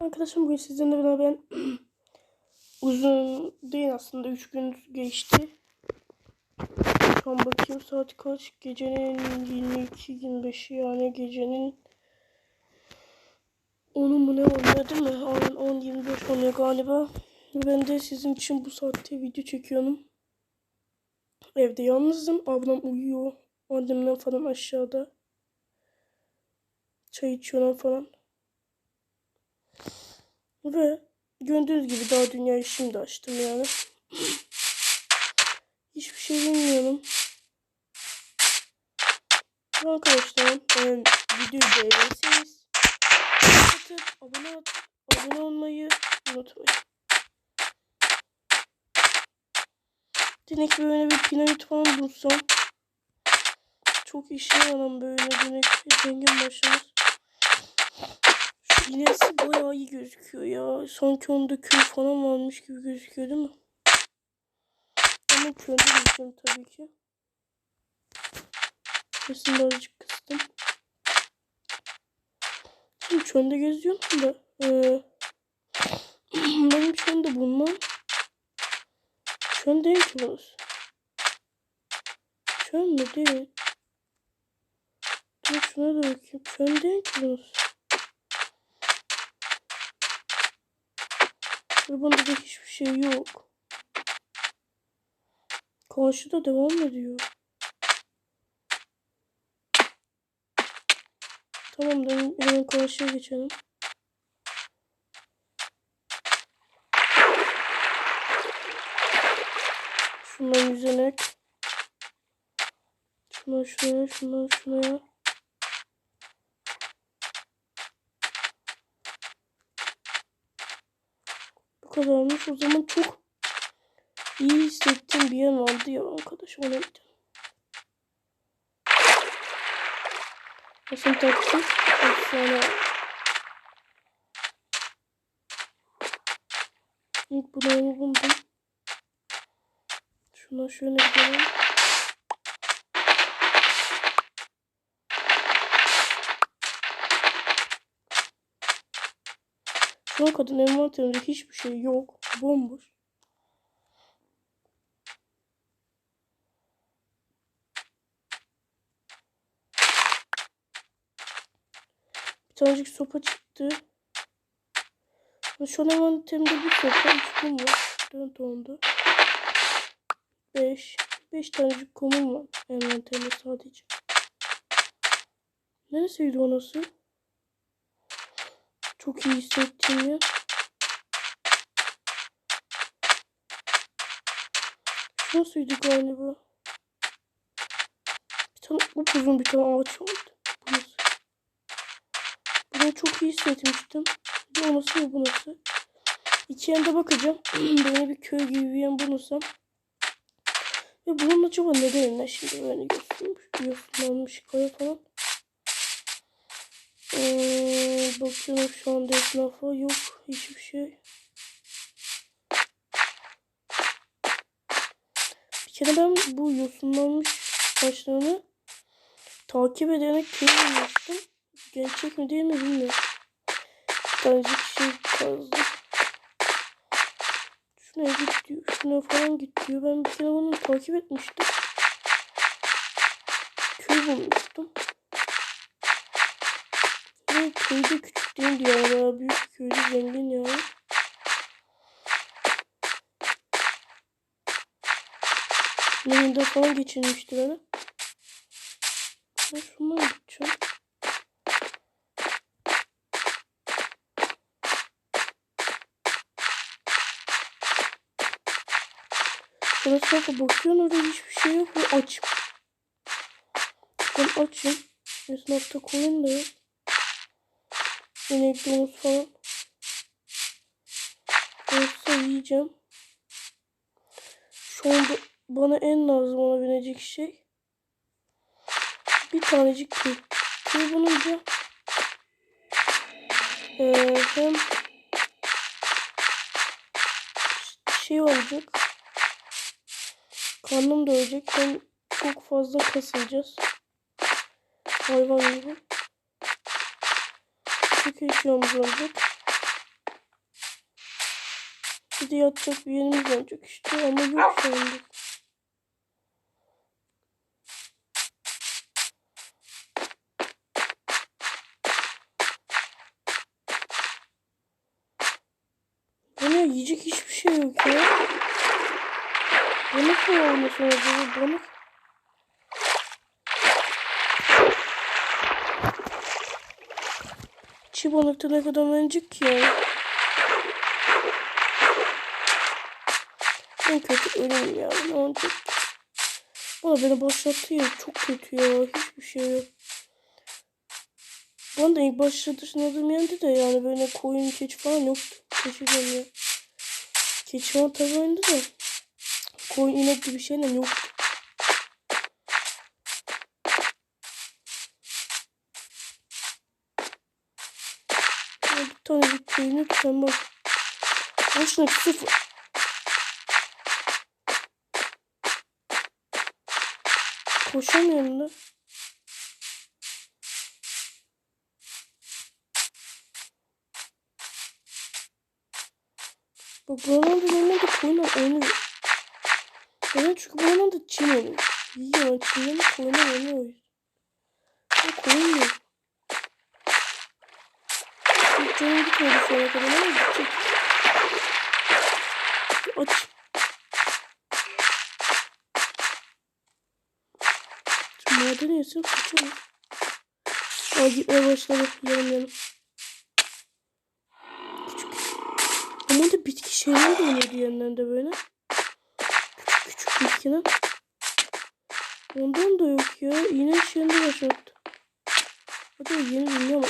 Arkadaşım bugün sizinle beraber uzun değil aslında 3 gün geçti. Şu an bakayım saat kaç? Gecenin 22-25'i yani gecenin 10'u mu ne oluyor değil mi? Aynen 10-25 oluyor galiba. Ben de sizin için bu saatte video çekiyorum. Evde yalnızım. Ablam uyuyor. Annemler falan aşağıda. Çay içiyorlar falan. Ve gördüğünüz gibi daha dünyayı şimdi açtım yani. Hiçbir şey bilmiyorum. Arkadaşlar eğer videoyu beğenirseniz atıp abone, at, abone olmayı unutmayın. Demek böyle bir dinamit falan bulsam çok işe yaran böyle demek zengin başlarız. İlerisi bayağı iyi gözüküyor ya. Sanki onda köy falan varmış gibi gözüküyor değil mi? Ama köyde gideceğim tabii ki. Sesini birazcık kıstım. Şimdi çölde geziyorum da. E, benim çölde bulmam. Çöl değil ki burası. Çöl değil? Dur şuna da bakayım. Çöl değil ki burası. Ve bunda da hiçbir şey yok. Karşıda devam ediyor. Tamam da hemen karşıya geçelim. Şundan yüzenek. Şundan şuraya, şundan şuraya. Bu kadarmış. O zaman çok iyi hissettiğim bir yer vardı ya arkadaş. Ona gidelim. Nasıl taktık? Efsane. İlk bunu buldum. Şuna şöyle gidelim. Şu an kadın envanterinde hiçbir şey yok. Bomboş. Bir tanecik sopa çıktı. Şu an envanterimde bir sopa, üç kum var. Dört oldu. Beş. Beş tanecik kumum var envanterimde sadece. Neresiydi o nasıl? Çok iyi hissettim ya. Şurasıydı galiba. Bir tane upuzun bir tane ağaç vardı. Bu nasıl? Bunu çok iyi hissetmiştim. O nasıl bu nasıl? İki yanda bakacağım. Böyle bir köy gibi bir yan bulursam. Ve bunun acaba ne şimdi böyle yosunmuş, yosunlanmış kaya falan. Ee, bakıyorum şu anda etrafa yok hiçbir şey. Bir kere ben bu yosunlanmış taşlarını takip ederek köy bulmuştum. Gerçek mi değil mi bilmiyorum. Bir tanecik şey kazdım. Şuna git diyor. Şuna falan git diyor. Ben bir kere bunu takip etmiştim. Köy bulmuştum. Ve köyde küçük değildi ya. Bayağı büyük köyde zengin yani. Yanında falan geçirmişti beni. Ben şundan gideceğim. Burası bakıyorum orada hiçbir şey yok açım. Ben açım. Esnafta koyun da yok. Domuz falan. Yoksa yiyeceğim. Şu anda bana en lazım olabilecek şey bir tanecik kül. Kül bulunca ee, hem şey olacak karnım doyacak hem çok fazla kasılacağız hayvan gibi çok eşyamız olacak de yatacak bir yerimiz olacak işte ama yok şu anda. Bu ne yiyecek hiçbir şey yok ya. Balık mı olmasın acaba balık? Çiğ balıkta ne kadar verecek ki? En kötü ölüm ya. Ne olacak? Bana beni başlattı ya. Çok kötü ya. Hiçbir şey yok. Bana da ilk başladığım yerde de yani böyle koyun keçi falan yoktu. Keçi ya. Keçi var tabii oyunda da. Koyun inek gibi şeyler yoktu. Ya bir tane bir koyun lütfen bak. Boşuna sıfır. Koşamıyorum da. Bak buralarda normalde koyunlar oynuyor. Neden? Çünkü buralarda çim oluyor. Yiyorlar çimlerini koyunlar oynuyor o yüzden. Ama koyun yok. Hiç canım gitmedi ana kadar ama gidecek. Aç. Maden yesem kaçalım. Aa gitmeye başladı. Yanım yanım. Küçük. Ama da bitki şeyler de diğerinden de böyle. Küçük küçük bitkinin. Ondan da yok ya. Yine şeyinde başlattı. Hadi yeni dünya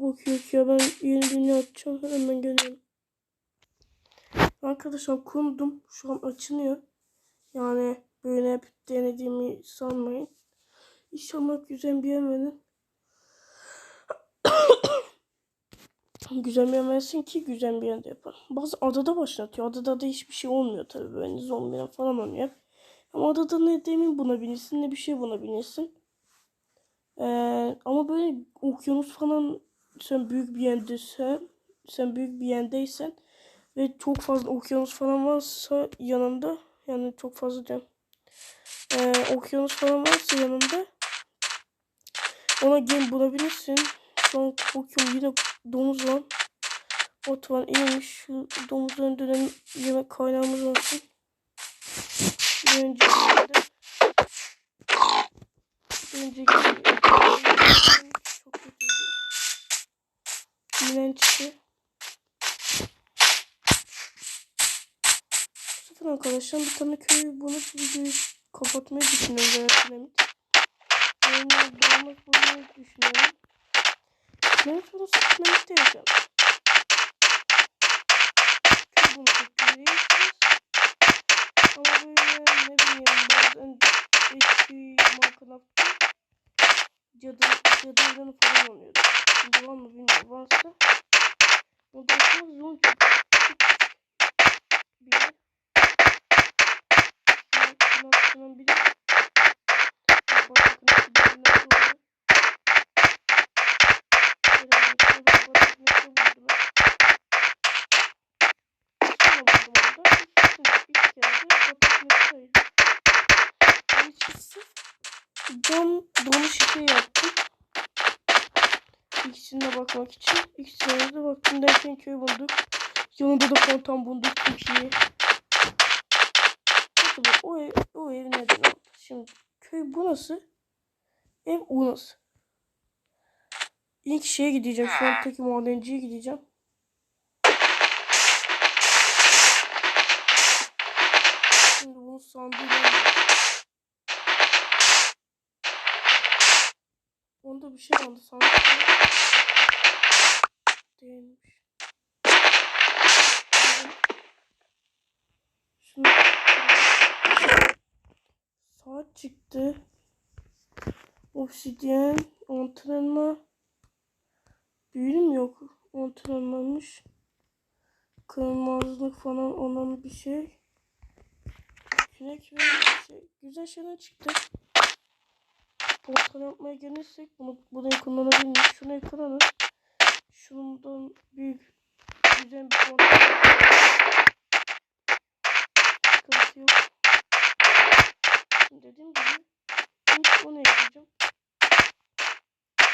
bok yok ya. Ben yeni dünya açacağım. Hemen geliyorum. Arkadaşlar kundum. Şu an açılıyor. Yani böyle hep denediğimi sanmayın. İnşallah güzel bir yer verin. güzel bir yer versin ki güzel bir yerde yapar. Bazı adada başlatıyor. Adada da hiçbir şey olmuyor tabii böyle zombiler falan oluyor. Ama adada ne demin buna binirsin ne bir şey buna binirsin. Ee, ama böyle okyanus falan sen büyük bir yerdeysen sen büyük bir yerdeysen ve çok fazla okyanus falan varsa yanında yani çok fazla diyorum. Ee, okyanus falan varsa yanında ona gem bulabilirsin. Şu an bakıyorum yine domuz var. Ot var iyiymiş. Şu domuzların dönem yemek kaynağımız olsun. Bir önceki çok kötüydü. İğrençti. Zaten arkadaşlar bir tane köyü bulup videoyu kapatmayı düşünüyorum veya piramit. Yani doğmak bulmayı düşünüyorum. Piramit bulursa piramitte yapacağım. Köy bunu bekliyorsunuz. Ama böyle ne bileyim bazen eski Minecraft'ta cadı, cadı evranı falan oluyordu. Şimdi var mı bilmiyorum. Varsa o da küçük bir. Şunun biri batakın içinde nasıl oluyor? Böyle batakın içinde buldular. Sonra buldum orada. İlk kere de batakın içindeyim. Ben çıksın. Cam dolu şişe yaptım. İkisine bakmak için. İkisine de baktım derken köy bulduk. Yanında da fontan bulduk. Çok iyi. Acaba o ev, o ev neden oldu? Şimdi köy bu nasıl? Ev o nasıl? İlk şeye gideceğim. Şu an tek madenciye gideceğim. Şimdi bunu sandığıyla Onda bir şey aldı sandık. Değilmiş. Şunu saat çıktı. Obsidyen, antrenman. Büyülüm yok. Antrenmanmış. Kırmızılık falan olan bir şey. Kürek ve şey. Güzel şeyler çıktı. Portal yapmaya gelirsek bunu burayı kullanabiliriz. Şunu ekranı. Şundan büyük güzel bir portal. Sıkıntı yok. Dediğim gibi ilk bunu ekleyeceğim.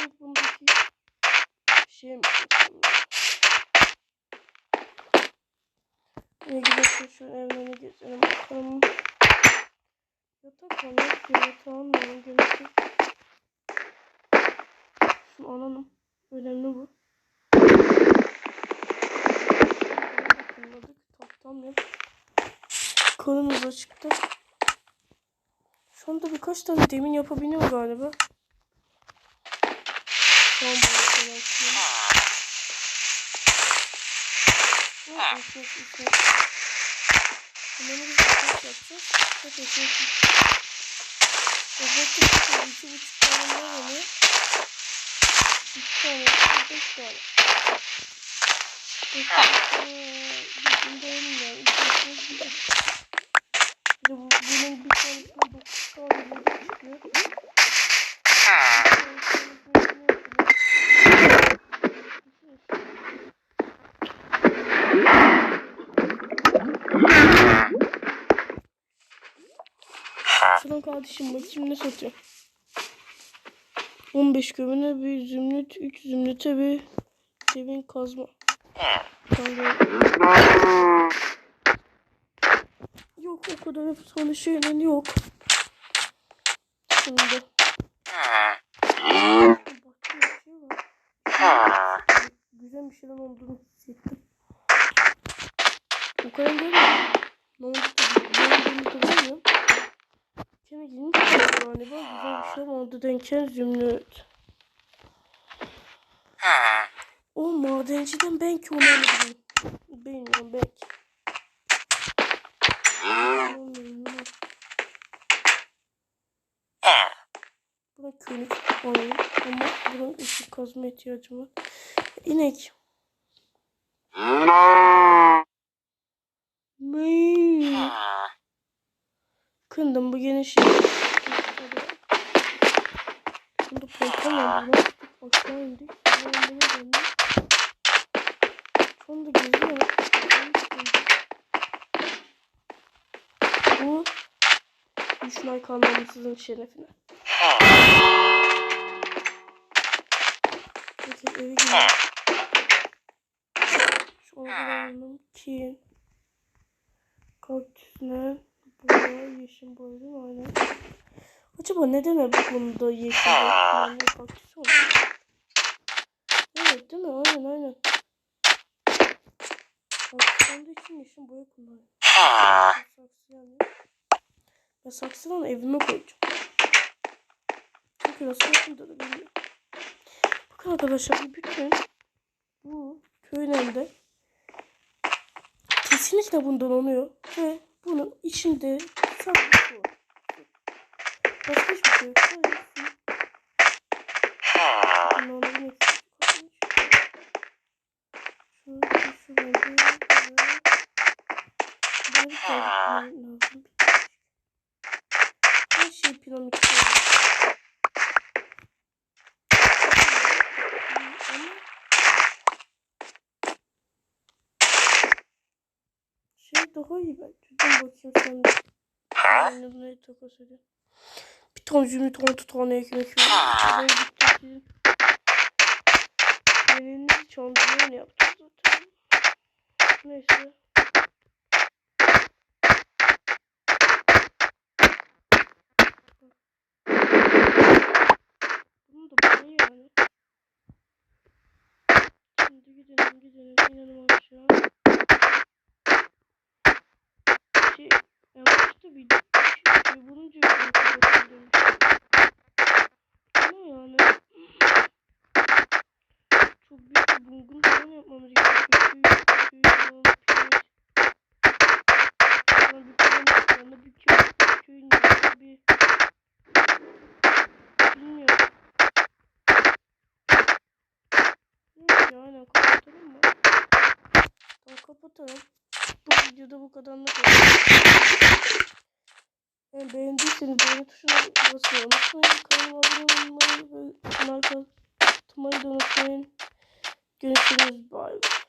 İlk bundaki şey mi eklesem ya? Ne gidelim şu evlerini gezelim bakalım. Yatak var yok ya yatağı almayalım gerek yok. Şunu alalım. Önemli bu. Kullanmadık. Tahtam yok. Kolumuz açıkta. Şu anda birkaç tane demin yapabiliyorum galiba. Şu an böyle. Bunları biz ekmek yapacağız. Çok ekmek Özellikle çok iki buçuk tane ne oluyor? İki tane, beş tane. Beş tane, bir günde olmuyor. İki bir de. Bir de bu, bunun bir tanesine dokuz tane çıkıyor. Bir tanesine böyle ne yapıyor? Şuradan kardeşim bakayım ne satıyor. 15 gömüne bir zümrüt, 3 zümrüte bir devin kazma. Yok o kadar efsane şeyler yok. Şimdi. Güzel bir şeyler olduğunu hissettim. O kadar değil mi? Ne oldu tabii. Ne olduğunu da bilmiyorum. Kene girmiş galiba. Güzel bir şey oldu. Denken zümrüt. O madenciden belki onu alabilirim. Bilmiyorum belki. Buna könük alayım ama bunun ışık kazma ihtiyacım var. İnek. Mıy. Kındım bu yeni şey. Şimdi korkamam. Aşağı indik. Sonra bunu döndüm. Sonra geziyorum. Bu düşman kalmamızın şerefine. Peki eve gidelim. Şu odalarının ki kaktüsler boya yeşil boya değil mi? Aynen. Acaba neden hep bunda yeşil boya kaktüs olur? Evet değil mi? Aynen aynen. Kaktüslerinde için yeşil boya kullanıyor. Saksı yani. Saksıdan evime koyacağım. Çünkü nasıl yapıldı da bilmiyorum. Bakın arkadaşlar bütün bu köylerinde kesinlikle bundan oluyor ve bunun içinde su var. Başka hiçbir şey yok. Lazım. Her şey piramit koyuyor. Ama şey daha iyi bence. Dur bakayım sen de. Ben bunu takas edeyim. Bir tane zümrüt 6 tane ekmek yiyorum. Ben gittim. Benim çantayı yaptım zaten. Neyse. Bunu da buraya yani. Şimdi gidelim gidelim inelim aşağı. Şey, en başta bir şey bulunca bir kapatıldım. Ama yani çok büyük bir bulgun falan yapmamız gerekiyor. Köy, köy falan, pirinç. Sonra bir sonra bir köy, köyün yanında bir bilmiyorum. Kapatalım mı? Tamam kapatalım. Bu videoda bu kadar ne kadar. Yani beğendiyseniz beğeni tuşuna basmayı unutmayın. Kanalıma abone olmayı ve like atmayı da unutmayın. Görüşürüz. Bye.